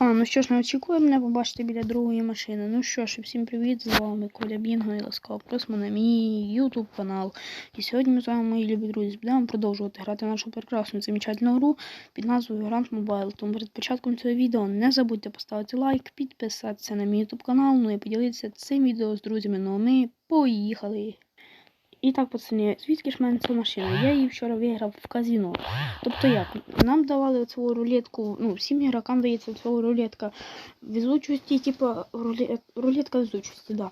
А, ну що ж, не очікує мене побачити біля другої машини. Ну що ж, всім привіт, з вами Коля Бінго і ласкаво просимо на мій YouTube канал. І сьогодні ми з вами, мої любі друзі, будемо продовжувати грати нашу прекрасну замечательну гру під назвою Grand Mobile. Тому перед початком цього відео не забудьте поставити лайк, підписатися на мій YouTube канал, ну і поділитися цим відео з друзями. Ну а ми поїхали! І так, пацани, звідки ж мене ця машина? Я її вчора виграв в казино. Тобто як? Нам давали цю рулетку, ну, всім ігрокам дається ця рулетка везучості, типу рулет, рулетка везучості, да.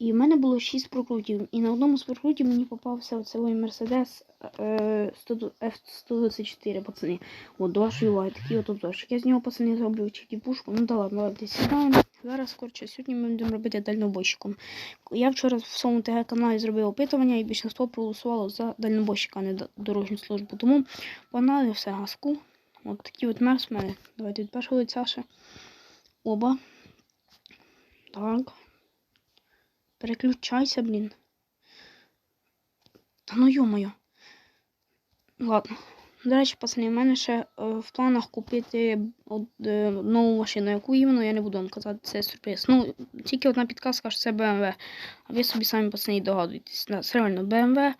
І в мене було 6 прокрутів. І на одному з прокрутів мені попався оцей Mercedes е, F124, пацани. От, до вашої уваги, такий от обзорчик. Я з нього, пацани, зроблю чіті пушку. Ну да ладно, давайте сідаємо. Зараз, коротше, сьогодні ми будемо робити дальнобойщиком. Я вчора в своєму ТГ каналі зробив опитування і більшинство проголосувало за дальнобойщика, а не дорожню службу. Тому погнали все газку. От такі от мерс в мене. Давайте від першого лиця ще. Оба. Так. Переключайся, блін. Та ну йо-моє. Ладно. До речі, пацани, в мене ще е, в планах купити е, нову машину, яку іменно я не буду вам казати, це сюрприз. Ну, тільки одна підказка, що це BMW. А ви собі самі пацани догадуєтесь. Це реально BMW.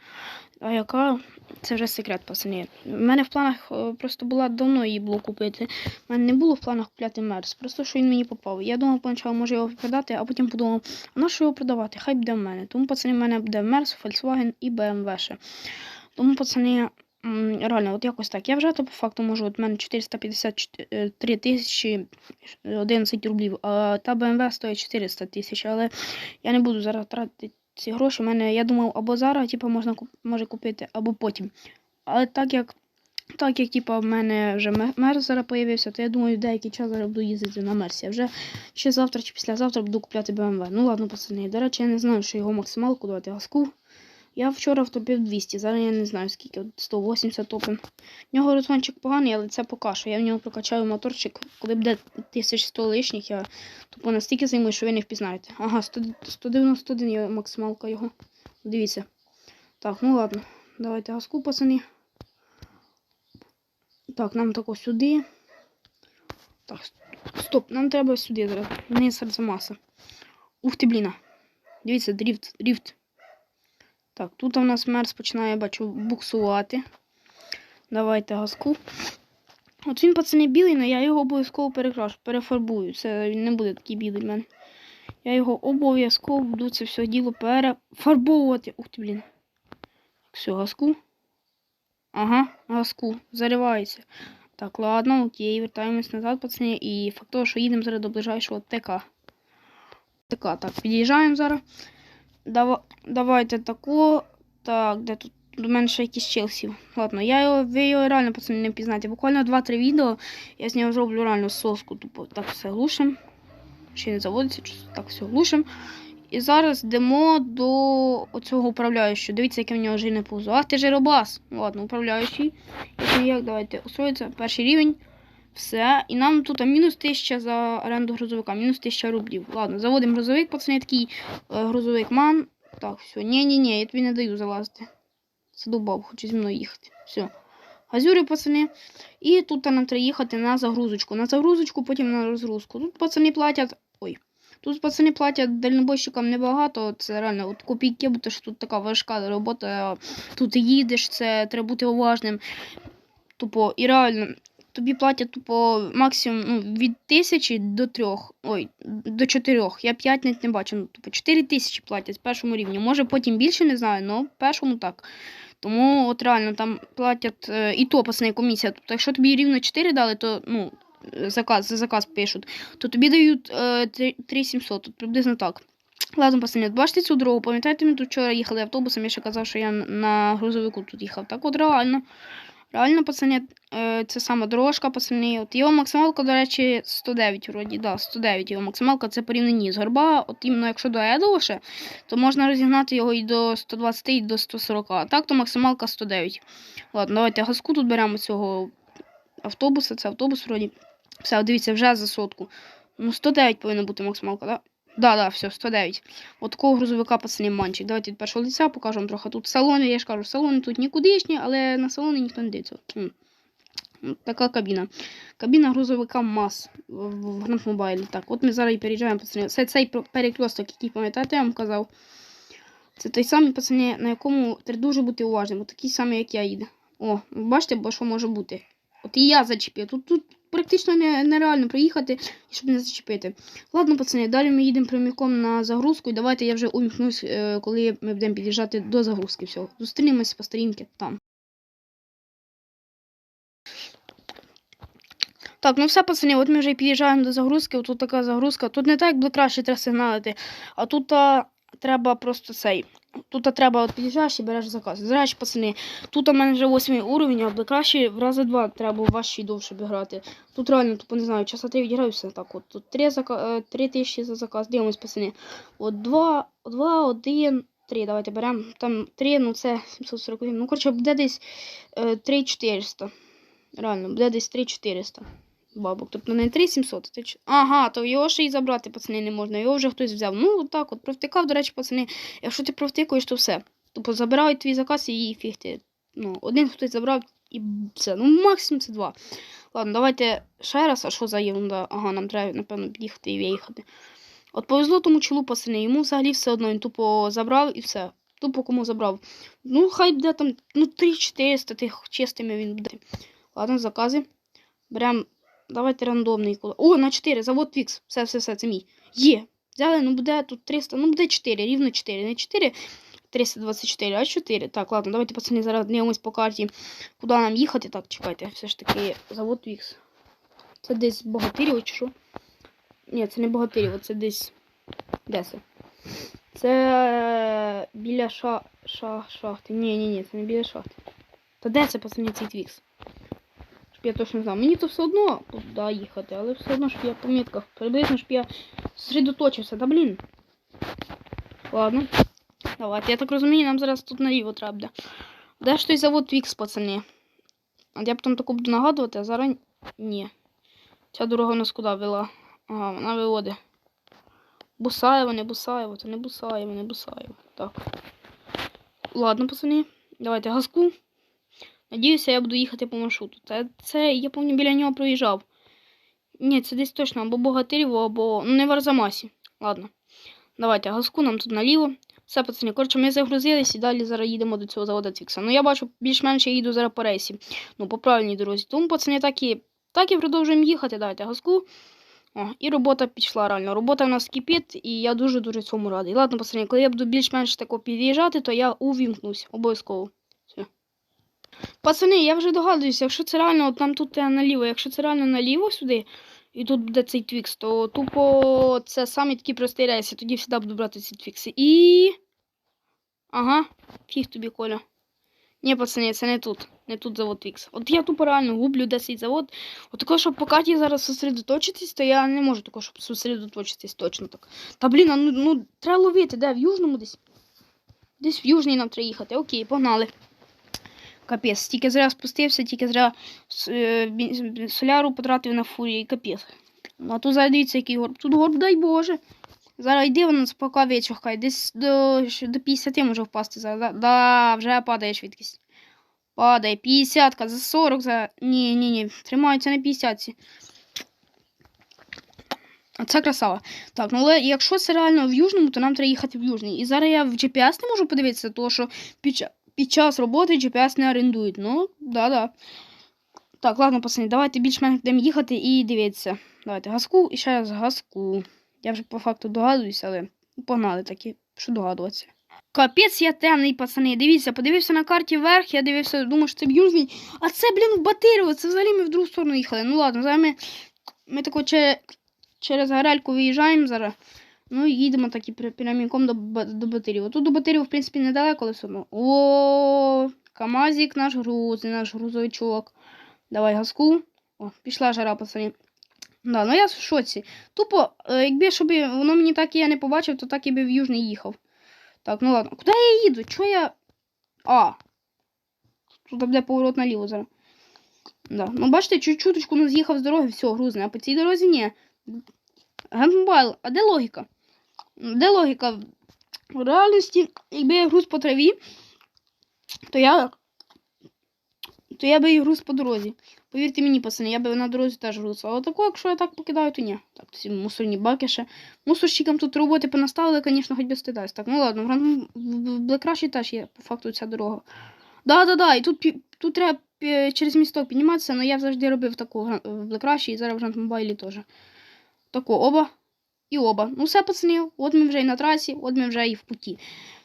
А яка? Це вже секрет, пацани. У мене в планах е, просто була давно її було купити. У мене не було в планах купляти Мерс. Просто що він мені попав. Я думав, поначалу може його продати, а потім подумав, а на що його продавати? Хай буде в мене. Тому, пацани, в мене буде Мерс, Volkswagen і BMW ще. Тому, пацани. Реально, от якось так. Я вже то по факту можу, от мене 453 тисячі 11 рублів, а та BMW стоїть 400 тисяч, але я не буду зараз тратити ці гроші. У мене, я думав, або зараз типу, можна може купити, або потім. Але так як так як типу, в мене вже ме- мерз зараз появився, то я думаю, деякий час зараз буду їздити на мерсі. А вже ще завтра чи післязавтра буду купляти BMW. Ну ладно, пацани. До речі, я не знаю, що його максималку давати газку. Я вчора втопив 200, зараз я не знаю скільки, 180 топим. В нього розгончик поганий, але це поки що. Я в нього прокачаю моторчик. Коли буде 1100 лишніх, я тупо настільки займусь, що ви не впізнаєте. Ага, 191 є максималка його. Дивіться. Так, ну ладно. Давайте газку, пацани. Так, нам тако сюди. Так, стоп, нам треба сюди зараз. Вниз Арзамаса. Ух ти, бліна. Дивіться, дріфт, дріфт. Так, тут у нас мерз починає, бачу, буксувати. Давайте газку. От він, пацани, білий, але я його обов'язково перекрашу, перефарбую. Це він не буде такий білий в мене. Я його обов'язково буду це все діло перефарбовувати. Ух ти, блін. Все, газку. Ага, газку. Заривається. Так, ладно, окей, вертаємось назад, пацани. І факт того, що їдемо зараз до ближайшого ТК. ТК, так, під'їжджаємо зараз. Дава... Давайте таку. Так, де тут? До мене ще якийсь Челсі. Ладно, я його, ви його реально пацани не впізнаєте. Буквально 2-3 відео я з нього зроблю реально соску. Тупо так все глушим. Ще не заводиться, так все глушим. І зараз йдемо до оцього управляючого. Дивіться, яке в нього жирне пузо. Ах, ти жиробас. Ладно, управляючий. Як давайте устроїться. Перший рівень. Все. І нам тут мінус 1000 за оренду грузовика, мінус 1000 рублів. Ладно, заводимо грузовик, пацани, такий е, грузовик ман. Так, все. Ні-ні-ні, я тобі не даю залазити. Задубав, хоче зі мною їхати. Все. Газюри, пацани. І тут нам треба їхати на загрузочку. На загрузочку, потім на розгрузку. Тут пацани платять. Ой. Тут пацани платять дальнобойщикам небагато. Це реально от копійки, бо що тут така важка робота. Тут їдеш, це треба бути уважним. Тупо, і реально, тобі платять тупо максимум ну, від тисячі до трьох. Ой, до чотирьох. Я п'ять навіть не бачу. Ну, тупо чотири тисячі платять в першому рівні. Може потім більше не знаю, але першому так. Тому от реально там платять е, і то комісія. Тобто, якщо тобі рівно 4 дали, то ну, заказ, за заказ пишуть, то тобі дають е, 3700, тут приблизно так. Ладно, пацани, бачите цю дорогу, пам'ятаєте, ми тут вчора їхали автобусом, я ще казав, що я на грузовику тут їхав. Так от реально. Реально, пацани, е, це сама дорожка, пацани. От його максималка, до речі, 109 вроді, да, 109 його максималка це порівнянні з горба. От іменно якщо до Едова ще, то можна розігнати його і до 120, і до 140. А так, то максималка 109. Ладно, давайте газку тут беремо цього автобуса, це автобус вроді. Все, дивіться, вже за сотку. Ну, 109 повинна бути максималка, так? Да, да, все, 109. От такого грузовика пацани манчик. Давайте від першого лиця покажемо трохи. Тут салони, я ж кажу, салони тут нікудишні, але на салони ніхто не дивиться. Така кабіна. Кабіна грузовика МАЗ в в Гранд Так, от ми зараз і переїжджаємо, пацани. Це цей перекресток, який пам'ятаєте, я вам казав. Це той самий, пацани, на якому треба дуже бути уважним. Такий самий, як я їду. О, бачите, бо що може бути. От і я зачепив. Тут, тут практично нереально проїхати, щоб не зачепити. Ладно, пацани, далі ми їдемо прямиком на загрузку. І давайте я вже увімкнусь, е, коли ми будемо під'їжджати до загрузки. Все. Зустрінемось по сторінки там. Так, ну все, пацани, от ми вже під'їжджаємо до загрузки. От тут така загрузка. Тут не так, як було краще треба сигналити, а тут а, треба просто цей. Тут треба от під'їжджаєш і береш заказ. До пацани, тут у мене вже восьмий уровень, а краще в рази два треба важче і довше грати. Тут реально, тупо не знаю, часа три відіграюся. Так, от тут три, зака... е, три тисячі за заказ. Дивимось, пацани. От два, два, один, три. Давайте беремо. Там три, ну це 741. Ну, коротше, буде десь е, 3400. Реально, буде десь 3400 бабок. Тобто не 3700, а 3 Ага, то його ще й забрати, пацани, не можна. Його вже хтось взяв. Ну, так от, провтикав, до речі, пацани. Якщо ти провтикуєш, то все. Тобто забирають твій заказ і фіг ти. Ну, один хтось забрав і все. Ну, максимум це два. Ладно, давайте ще раз, а що за ерунда? Ага, нам треба, напевно, під'їхати і виїхати. От повезло тому чолу, пацани, йому взагалі все одно, він тупо забрав і все. Тупо кому забрав. Ну, хай буде там, ну, 3400 тих чистими він буде. Ладно, закази. Берем. Давайте рандомний кулак. О, на 4, завод Вікс. Все, все, все, це мій. Є. Взяли, ну буде тут 300, ну буде 4, рівно 4. Не 4, 324, а 4. Так, ладно, давайте, пацани, зараз дивимось по карті, куди нам їхати. Так, чекайте, все ж таки, завод Вікс. Це десь Богатирєво чи що? Ні, це не Богатирєво, це десь. Де це? Це біля ша... Ша... шахти. Ні, ні, ні, це не біля шахти. Та де це, пацани, цей Твікс? Я точно знав. Мені то все одно туди їхати, але все одно, щоб я по мітках. Приблизно, щоб я зосередоточився. Та блін. Ладно. Давайте. Я так розумію, нам зараз тут наліво треба. Де ж той завод Твікс, пацани? А я потім таку буду нагадувати, а зараз ні. Ця дорога нас куди вела? Ага, вона виводить. Бусаєво, не Бусаєво, це не Бусаєво, не Бусаєво. Так. Ладно, пацани. Давайте газку. Надіюся, я буду їхати по маршруту. Це, це я пам'ятаю, біля нього проїжджав. Ні, це десь точно або Богатирєво, або. Ну, не в Арзамасі. Ладно. Давайте, газку нам тут наліво. Все, пацани, коротше, ми загрузились і далі зараз їдемо до цього заводу Твікса. Ну, я бачу, більш-менш я їду зараз по рейсі. Ну, по правильній дорозі. Тому, пацани, так і, так і продовжуємо їхати. Давайте газку. О, і робота пішла реально. Робота в нас кипить, і я дуже-дуже цьому радий. Ладно, пацани, коли я буду більш-менш тако під'їжджати, то я увімкнусь обов'язково. Пацани, я вже догадуюся, якщо це реально от там тут е, наліво, якщо це реально наліво сюди, і тут буде цей твікс, то тупо це саме такий простий рейс, я тоді завжди буду брати ці твікси. І. Ага, фіг тобі, Коля. Ні, пацани, це не тут. Не тут завод Твікс. От я тупо реально гублю де цей завод. От такого, щоб по карті зараз зосередоточитись, то я не можу такого, щоб зосередоточитись точно так. Та блін, ну, ну треба ловити, де? В Южному десь? Десь в Южній нам треба їхати. Окей, погнали. Капець, тільки зря спустився, тільки зря е, соляру потратив на фурії, капець. Ну, А тут зараз який горб. Тут горб, дай Боже. Зараз йди воно поки вичухай. Десь до, до 50 може впасти зараз. Да, вже падає швидкість. Падає. 50 за 40 за. Ні, ні, ні. Тримаються на 50. ці. Це красава. Так, ну але якщо це реально в Южному, то нам треба їхати в Южний. І зараз я в GPS не можу подивитися, тому що під, ча- під час роботи GPS не орендують. Ну, да-да. Так, ладно, пацани, давайте більш-менш будемо їхати і дивитися. Давайте газку і ще раз газку. Я вже по факту догадуюся, але погнали такі, що догадуватися. Капець я темний, пацани. Дивіться, подивився на карті вверх, я дивився, думав, що це Б'южний. А це, блін, в Батирєво, це взагалі ми в другу сторону їхали. Ну ладно, зараз ми, ми тако че, через Гарельку виїжджаємо зараз. Ну їдемо так і до, до Батирєва. Тут до Батирєва, в принципі, недалеко, але все одно. О, Камазик наш груз, наш грузовичок. Давай газку. О, пішла жара, пацани. Да, ну я в шоці. Тупо, е, якби щоб воно мені так і я не побачив, то так і би в Южний їхав. Так, ну ладно. Куди я їду? Чого я. А. Тут буде поворот наліво зараз. Да. Ну, бачите, чуть-чуточку ну, з'їхав з дороги, все, грузне, а по цій дорозі ні. Гембайл, а де логіка? Де логіка? В реальності, якби я груз по траві, то я. То я би і груз по дорозі. Повірте мені, пацани, я би на дорозі теж грузив. Але тако, якщо я так покидаю, то ні. Так, ці мусорні баки ще. Мусорщикам тут роботи понаставили, звісно, хоч би стидаюсь. Так, ну ладно, в Блекраші теж є по факту ця дорога. Да, да, да, і тут, тут треба через місток підніматися, але я завжди робив таку в Блекраші і зараз в Гранд Мобайлі теж. Тако, оба і оба. Ну все, пацани, от ми вже і на трасі, от ми вже і в путі.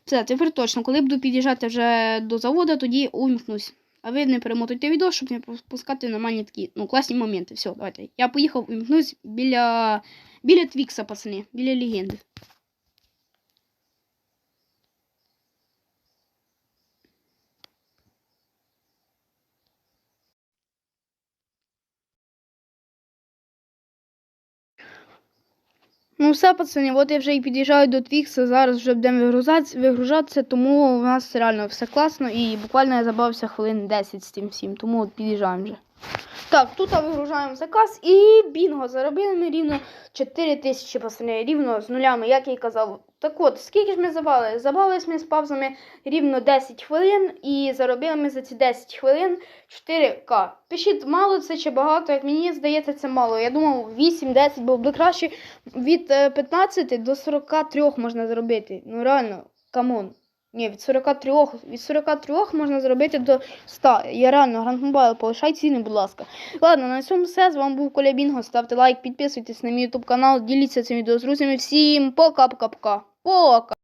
Все, тепер точно, коли буду під'їжджати вже до заводу, тоді увімкнусь. А ви не перемотуйте відео, щоб не пропускати нормальні такі ну, класні моменти. Все, давайте. Я поїхав увімкнусь біля, біля Твікса, пацани, біля легенди. Ну все, пацани, от я вже і під'їжджаю до Твікса, зараз вже будемо вигружатися, тому у нас реально все класно і буквально я забавився хвилин 10 з тим всім, тому от під'їжджаємо вже. Так, тут вигружаємо заказ і бінго, заробили ми рівно 4 тисячі пацани, рівно з нулями, як я і казав. Так от, скільки ж ми забавили? Забавились ми з паузами рівно 10 хвилин і заробили ми за ці 10 хвилин 4К. Пишіть, мало це чи багато, як мені здається, це мало. Я думав 8-10 було б краще. Від е, 15 до 43 можна зробити. Ну реально, камон. Ні, від 43, від 43 можна зробити до 100. Я реально, Гранд Мобайл, полишай ціни, будь ласка. Ладно, на цьому все. З вами був Коля Бінго. Ставте лайк, підписуйтесь на мій YouTube канал, діліться цим відео з друзями. Всім пока-пока-пока. Пока!